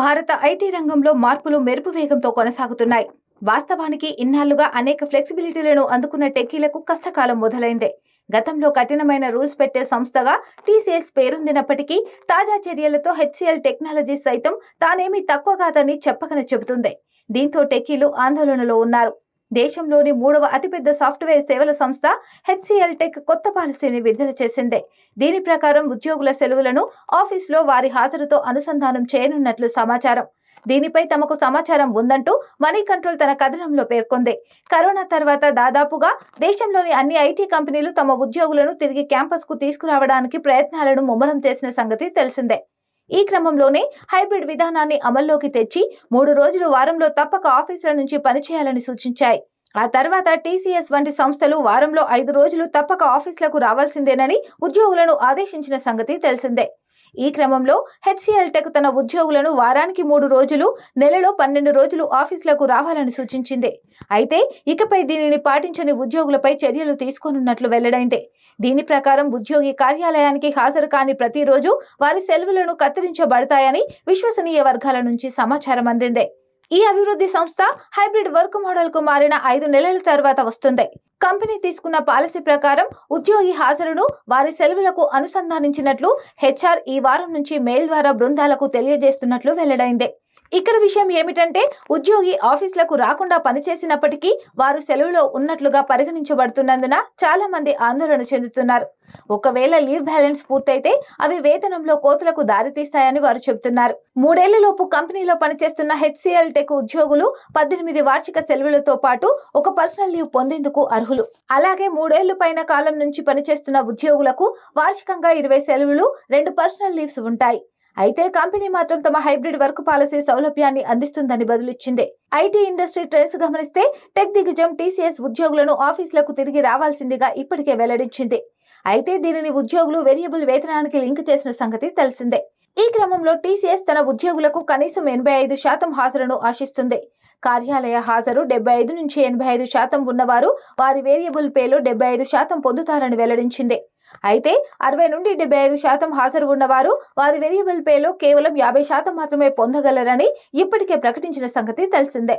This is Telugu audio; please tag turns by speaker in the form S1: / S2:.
S1: భారత ఐటీ రంగంలో మార్పులు మెరుపు వేగంతో కొనసాగుతున్నాయి. వాస్తవానికి ఇన్నాళ్ళుగా అనేక ఫ్లెక్సిబిలిటీలను అందుకున్న టెక్కీలకు కష్టకాలం మొదలైందే. గతంలో కఠినమైన రూల్స్ పెట్టే సంస్థగా టీసీఎస్ పేరొందినప్పటికీ తాజా చర్యలతో హెచ్సిఎల్ టెక్నాలజీస్ సైతం తానేమీ తక్కువ కాదని చెప్పకన చెబుతుంది. దీంతో టెక్కీలు ఆందోళనలో ఉన్నారు. దేశంలోని మూడవ అతిపెద్ద సాఫ్ట్వేర్ సేవల సంస్థ హెచ్సిఎల్ టెక్ కొత్త పాలసీని విడుదల చేసింది. దీని ప్రకారం ఉద్యోగుల సెలవులను ఆఫీసులో వారి హాజరుతో అనుసంధానం చేయనున్నట్లు సమాచారం. దీనిపై తమకు సమాచారం ఉందంటూ మనీ కంట్రోల్ తన కథనంలో పేర్కొంది. కరోనా తర్వాత దాదాపుగా దేశంలోని అన్ని ఐటీ కంపెనీలు తమ ఉద్యోగులను తిరిగి క్యాంపస్కు తీసుకురావడానికి ప్రయత్నాలను ముమ్మరం చేసిన సంగతి తెలిసిందే. ఈ క్రమంలోనే హైబ్రిడ్ విధానాన్ని అమల్లోకి తెచ్చి మూడు రోజులు వారంలో తప్పక ఆఫీసుల నుంచి పనిచేయాలని సూచించాయి. ఆ తర్వాత టీసీఎస్ వంటి సంస్థలు వారంలో ఐదు రోజులు తప్పక ఆఫీసులకు రావాల్సిందేనని ఉద్యోగులను ఆదేశించిన సంగతి తెలిసిందే. ఈ క్రమంలో హెచ్సిఎల్ టెక్ తన ఉద్యోగులను వారానికి మూడు రోజులు నెలలో పన్నెండు రోజులు ఆఫీసులకు రావాలని సూచించింది. అయితే ఇకపై దీనిని పాటించని ఉద్యోగులపై చర్యలు తీసుకోనున్నట్లు వెల్లడైంది. దీని ప్రకారం ఉద్యోగి కార్యాలయానికి హాజరు కాని ప్రతిరోజు వారి సెలవులను కత్తిరించబడతాయని విశ్వసనీయ వర్గాల నుంచి సమాచారం అందింది. ఈ అభివృద్ధి సంస్థ హైబ్రిడ్ వర్క్ మోడల్కు మారిన ఐదు నెలల తర్వాత వస్తుంది. కంపెనీ తీసుకున్న పాలసీ ప్రకారం ఉద్యోగి హాజరును వారి సెలవులకు అనుసంధానించినట్లు హెచ్ఆర్ ఈ వారం నుంచి మెయిల్ ద్వారా బృందాలకు తెలియజేస్తున్నట్లు వెల్లడైంది. ఇక్కడ విషయం ఏమిటంటే ఉద్యోగి ఆఫీసులకు రాకుండా పనిచేసినప్పటికీ వారు సెలవులో ఉన్నట్లుగా పరిగణించబడుతున్నందున చాలా మంది ఆందోళన చెందుతున్నారు. ఒకవేళ లీవ్ బ్యాలెన్స్ పూర్తయితే అవి వేతనంలో కోతలకు దారితీస్తాయని వారు చెబుతున్నారు. మూడేళ్ళలోపు కంపెనీలో పనిచేస్తున్న హెచ్సిఎల్ టెక్ ఉద్యోగులు పద్దెనిమిది వార్షిక సెలవులతో పాటు ఒక పర్సనల్ లీవ్ పొందేందుకు అర్హులు. అలాగే మూడేళ్ళు పైన కాలం నుంచి పనిచేస్తున్న ఉద్యోగులకు వార్షికంగా ఇరవై సెలవులు రెండు పర్సనల్ లీవ్స్ ఉంటాయి. అయితే కంపెనీ మాత్రం తమ హైబ్రిడ్ వర్క్ పాలసీ సౌలభ్యాన్ని అందిస్తుందని బదులిచ్చింది. ఐటీ ఇండస్ట్రీ ట్రెండ్స్ గమనిస్తే టెక్ దిగ్గజం టీసీఎస్ ఉద్యోగులను ఆఫీసులకు తిరిగి రావాల్సిందిగా ఇప్పటికే వెల్లడించింది. అయితే దీనిని ఉద్యోగులు వేరియబుల్ వేతనానికి లింక్ చేసిన సంగతి తెలిసిందే. ఈ క్రమంలో టీసీఎస్ తన ఉద్యోగులకు కనీసం ఎనభై ఐదు శాతం హాజరును ఆశిస్తుంది. కార్యాలయ హాజరు డెబ్బై ఐదు నుంచి ఎనభై ఐదు శాతం ఉన్నవారు వారి వేరియబుల్ పేలో డెబ్బై ఐదు శాతం పొందుతారని వెల్లడించింది. అయితే అరవై నుండి డెబ్బై ఐదు శాతం హాజరు ఉన్నవారు వారి వేరియబుల్ పేలో కేవలం యాభై శాతం మాత్రమే పొందగలరని ఇప్పటికే ప్రకటించిన సంగతి తెలిసిందే.